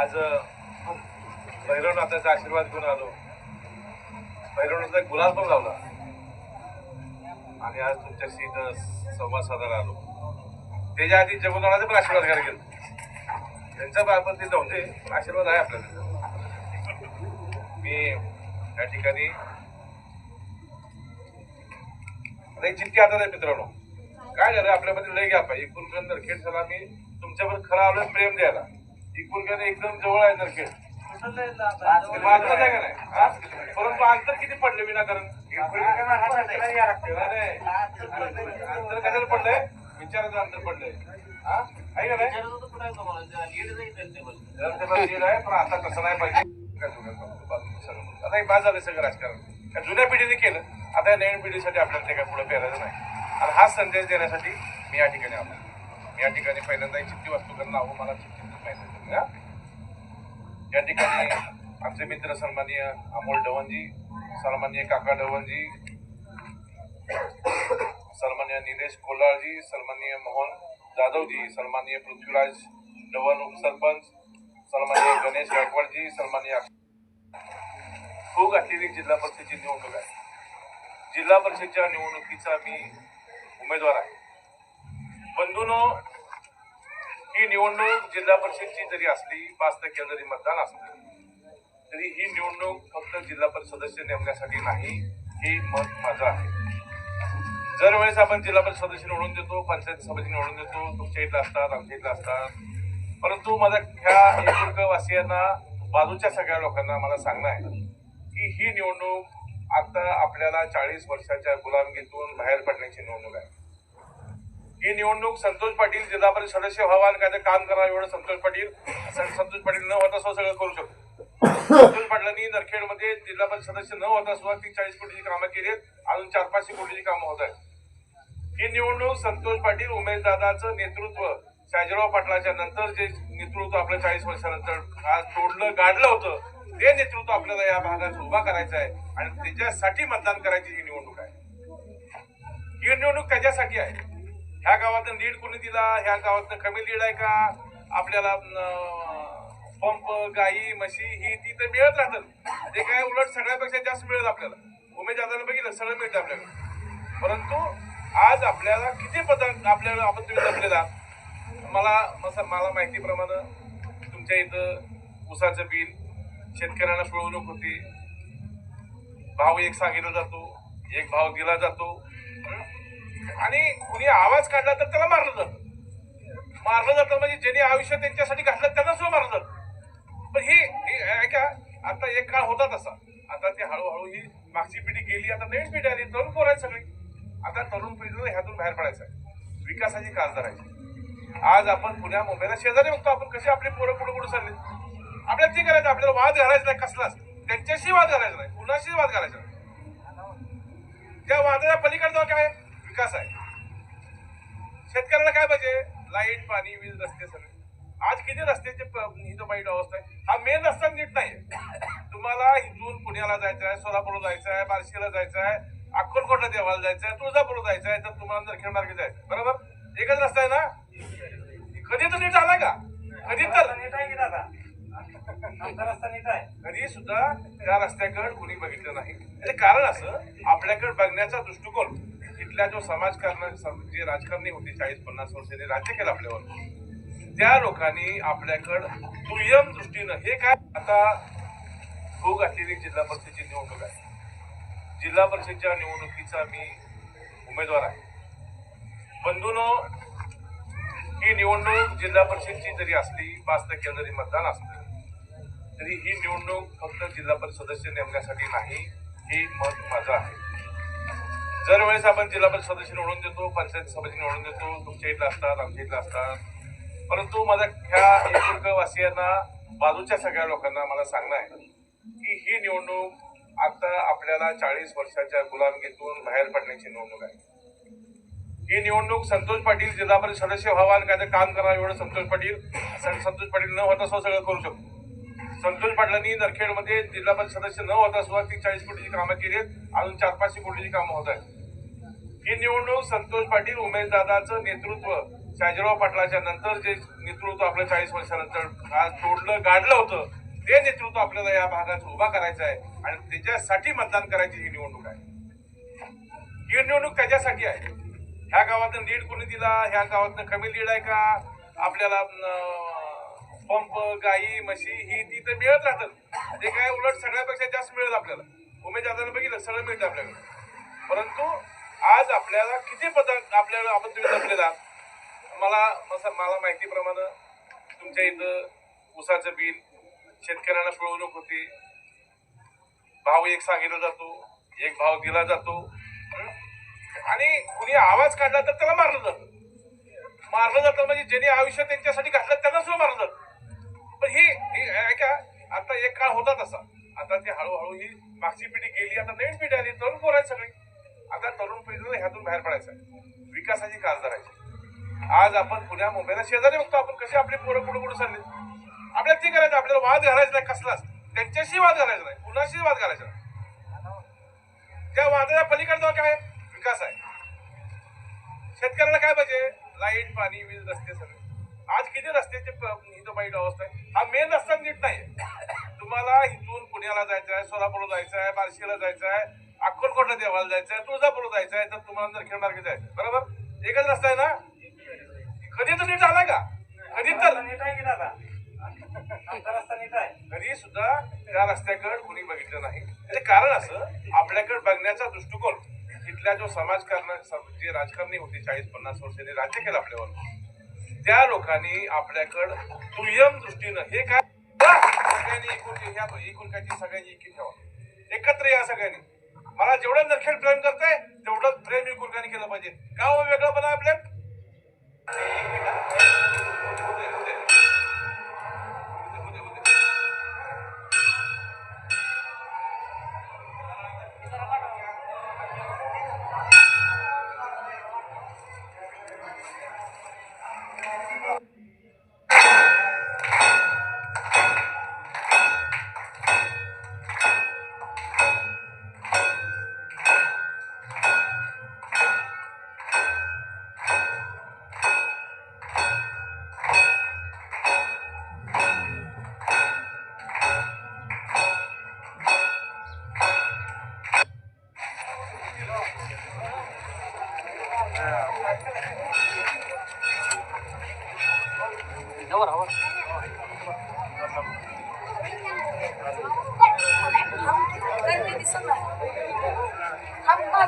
आज भैरवनाथाचा आशीर्वाद घेऊन आलो. भैरवनाथाचा गुलाल पण लावला. आणि आज तुमच्याशी संवाद साधायला आलो. त्याच्या आधी जगुनाथाचा पण आशीर्वाद घ्यायला गेलो. त्यांचा आपण ते जाऊन पण आशीर्वाद आहे आपल्याला. मी या ठिकाणी नाही एक आता नाही मित्रांनो. काय झालं? आपल्यामध्ये लय गॅप आहे. एकूण खेळ झाला मी तुमच्यावर खरा आलोय प्रेम द्यायला. एकूण एकदम जवळ आहे नरखेड आहे का? नाही. हा? परंतु अंतर किती पडले विनाकारण. अंतर कशाला पडलंय? विचाराचं अंतर पडलंय. हा? आहे का नाही? जरा ते आहे, पण आता तसं नाही पाहिजे. आता हे बाद झालं सगळं राजकारण. जुन्या पिढीने केलं. आता या नवीन पिढीसाठी आपल्याला ते काय पुढे पेरायचं नाही. आणि हाच संदेश देण्यासाठी मी या ठिकाणी आलो. मी या ठिकाणी पहिल्यांदा चिठ्ठी वाचतो कारण नाव मला माहिती आहे. हा? या ठिकाणी आमचे मित्र सन्माननीय अमोल डवनजी सन्माननीय काका डवनजी सन्माननीय निलेश कोलाळजी सन्माननीय मोहन जाधवजी सन्माननीय पृथ्वीराज डवन उपसरपंच सन्माननीय गणेश गायकवाडजी सन्माननीय खूप घातलेली जिल्हा परिषदेची निवडणूक आहे. जिल्हा परिषदच्या निवडणुकीचा मी उमेदवार आहे. बंधूनो ही निवडणूक जिल्हा परिषदची जरी असली पाच टक्के जरी मतदान असलं तरी ही निवडणूक फक्त जिल्हा परिषद सदस्य नेमण्यासाठी नाही हे मत माझं आहे. जर वेळेस आपण जिल्हा परिषद सदस्य निवडून देतो पंचायत समिती निवडून देतो तुमच्या इथलं असतात आमच्या इथलं असतात. परंतु माझ्या ह्या एकूण वासियांना बाजूच्या सगळ्या लोकांना मला सांगणं आहे की ही निवडणूक आता आपल्याला चाळीस वर्षाच्या गुलामगीतून बाहेर पडण्याची निवडणूक आहे. ही निवडणूक संतोष पाटील जिल्हा परिषद सदस्य व्हावा आणि काय काम करावं एवढं संतोष पाटील. संतोष पाटील न होता सुद्धा सगळं करू शकतो. संतोष पाटलांनी नरखेडमध्ये जिल्हा परिषद सदस्य न होता सुद्धा ती चाळीस कोटीची कामं केली आहेत. अजून चार पाचशे कोटीची कामं होत आहेत. ही निवडणूक संतोष पाटील उमेशदादाचं नेतृत्व शाजीराव पाटलाच्या नंतर जे नेतृत्व आपलं चाळीस वर्षानंतर आज तोडलं गाडलं होतं ते नेतृत्व आपल्याला या भागात उभा करायचं आहे आणि त्याच्यासाठी मतदान करायची ही निवडणूक आहे. ही निवडणूक त्याच्यासाठी आहे. ह्या गावातून लीड कोणी दिला? ह्या गावातनं कमी लीड आहे का? आपल्याला पंप गाई म्हशी ही ती तर मिळत राहतात. ते काय उलट सगळ्यापेक्षा जास्त मिळत आपल्याला. उमेश दादाला बघितलं सगळं मिळतं आपल्याला. परंतु आज आपल्याला किती पदार्थ आपल्याला आपण तुम्ही जपलेला? मला मसा मला माहितीप्रमाणे तुमच्या इथं ऊसाचं बिल शेतकऱ्यांना पिळवणूक होती. भाव एक सांगितला जातो एक भाव दिला जातो. आणि कुणी आवाज काढला तर त्याला मारलं जातं. मारलं जातं म्हणजे ज्यांनी आयुष्य त्यांच्यासाठी घातलं त्यांना सुद्धा मारलं जातं. पण हे हे ऐका आता एक काळ होता तसा. आता ते हळूहळू ही मागची पिढी गेली आता नवीन पिढी आली तरुण पोर आहेत सगळी. आता तरुण पिढीला ह्यातून बाहेर पडायचं आहे विकासाची काळ धरायची आज आपण पुण्या मुंबईला शेजारी बघतो आपण कशी आपली पोरं पुढे पुढे चालली. आपल्याला ते करायचं आपल्याला वाद घालायचा नाही कसलाच. त्यांच्याशी वाद घालायचा नाही कुणाशी वाद घालायचा नाही. त्या वादाच्या पलीकडचा काय? विकास आहे. शेतकऱ्याला काय पाहिजे? लाइट पाणी वीज रस्ते सगळे. आज किती रस्त्याची वाईट अवस्था आहे हा मेन रस्ता नीट नाही तुम्हाला इथून पुण्याला जायचं आहे सोलापूरला जायचं आहे बार्शीला जायचं आहे अक्कलकोटला देवाला जायचं आहे तुळजापूरला जायचं आहे तर तुम्हाला नरखेड मार्गे जायचं बरोबर? एकच रस्ता आहे ना? कधी तर नीट झालाय का? कधी तर. कधी सुद्धा त्या रस्त्याकडे कुणी बघितलं नाही. कारण असं आपल्याकडे बघण्याचा दृष्टिकोन इथल्या जो समाजकारण जे राजकारणी होते चाळीस पन्नास वर्षांनी राज्य केलं आपल्यावर. त्या लोकांनी आपल्याकडं दुय्यम दृष्टीनं हे काय आता भू घातलेली जिल्हा परिषदेची निवडणूक आहे. जिल्हा परिषदच्या निवडणुकीचा मी उमेदवार आहे. बंधूनो ही निवडणूक जिल्हा परिषदची जरी असली पाच टक्के जरी मतदान असलं तरी ही निवडणूक फक्त जिल्हा परिषद सदस्य नेमण्यासाठी नाही हे मत माझं आहे. दरवेळेस आपण जिल्हा परिषद सदस्य निवडून देतो पंचायत सदस्य निवडून देतो तुमच्या इथलं असतात आमच्या इथलं असतात. परंतु माझ्या ह्या एकूण वासियांना बाजूच्या सगळ्या लोकांना मला सांगणं आहे की ही निवडणूक आता आपल्याला चाळीस वर्षाच्या गुलामगीतून बाहेर पडण्याची निवडणूक आहे. ही निवडणूक संतोष पाटील जिल्हा परिषद सदस्य व्हावा आणि काय काम करावं एवढं संतोष पाटील सं- संतोष पाटील न होता सुद्धा सगळं करू शकतो. संतोष पाटलांनी नरखेडमध्ये जिल्हा परिषद सदस्य न होता सुद्धा ती चाळीस कोटीची कामं केली आहेत. अजून चार पाचशे कोटीची कामं होत आहेत. ही निवडणूक संतोष पाटील उमेशदादाचं नेतृत्व शाजीराव पाटलाच्या नंतर जे नेतृत्व आपलं चाळीस वर्षानंतर आज तोडलं गाडलं होतं ते नेतृत्व आपल्याला या भागात उभा करायचं आहे आणि त्याच्यासाठी मतदान करायची ही निवडणूक आहे. ही निवडणूक त्याच्यासाठी आहे. ह्या गावातनं लीड कोणी दिला ह्या गावातनं कमी लीड आहे का? आपल्याला पंप गाई म्हशी ही ती तर मिळत राहतात. ते काय उलट सगळ्यापेक्षा जास्त मिळत आपल्याला. उमेश दादाला बघितलं सगळं मिळतं आपल्याकडे. परंतु आज आपल्याला किती पदक आपल्याला आपण तुम्ही जपलेला मला मला माहितीप्रमाणे तुमच्या इथं ऊसाचं बिल शेतकऱ्यांना पिळवणूक होती. भाव एक सांगितला जातो एक भाव दिला जातो. आणि कुणी आवाज काढला तर त्याला मारलं जातं. मारलं जातं म्हणजे ज्यांनी आयुष्य त्यांच्यासाठी घातलं त्यांना सुद्धा मारलं जातं. पण ही ऐका आता एक काळ होता तसा. आता ते हळूहळू ही मागची पिढी गेली आता नवीन पिढी आली तरुण पोर आहेत सगळी. ह्यातून बाहेर पडायचं आहे. विकासाची कास धरायची आज आपण पुण्या मुंबईला शेजारी बघतो आपण कशी आपली पोरं पुढे पुढे चालले. आपल्याला ते करायचं आपल्याला वाद घालायचा नाही कसलाच. त्यांच्याशी वाद घालायचा नाही कुणाशी वाद घालायचा त्या वादाच्या पलीकडचा काय विकास आहे. शेतकऱ्याला काय पाहिजे? लाइट पाणी वीज रस्ते सगळे. आज किती रस्त्याची वाईट अवस्था आहे. हा मेन रस्ता नीट नाही तुम्हाला इथून पुण्याला जायचं आहे सोलापूरला जायचं आहे बार्शीला जायचं आहे अक्कलकोटला देवाला जायचं आहे तुळजापूरला जायचं आहे तर तुम्हाला नरखेड मार्गे जायचं बरोबर? एकच रस्ता आहे ना? कधी तर नीट झालाय का? कधी तर. नीट आहे की दादा? आमचा रस्ता नीट आहे. कधी सुद्धा त्या रस्त्याकडे कोणी बघितलं नाही. त्याचे कारण असं आपल्याकडे बघण्याचा दृष्टिकोन इथल्या जो समाजकारण जे राजकारणी होते चाळीस पन्नास वर्षांनी राज्य केलं आपल्यावर त्या लोकांनी आपल्याकडं दुय्यम दृष्टीनं हे काय? सगळ्यांनी एकूण एकूण काय सगळ्यांनी एकी ठेवा. एकत्र या सगळ्यांनी. मला जेवढं नरखेड प्रेम करते तेवढंच प्रेम एकूणकानी केलं पाहिजे. का हो वेगळं पण आपल्या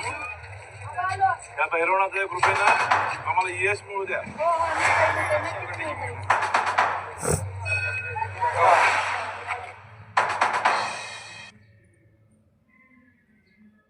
त्या भैरवनाथच्या कृपेनं आम्हाला यश मिळू द्या.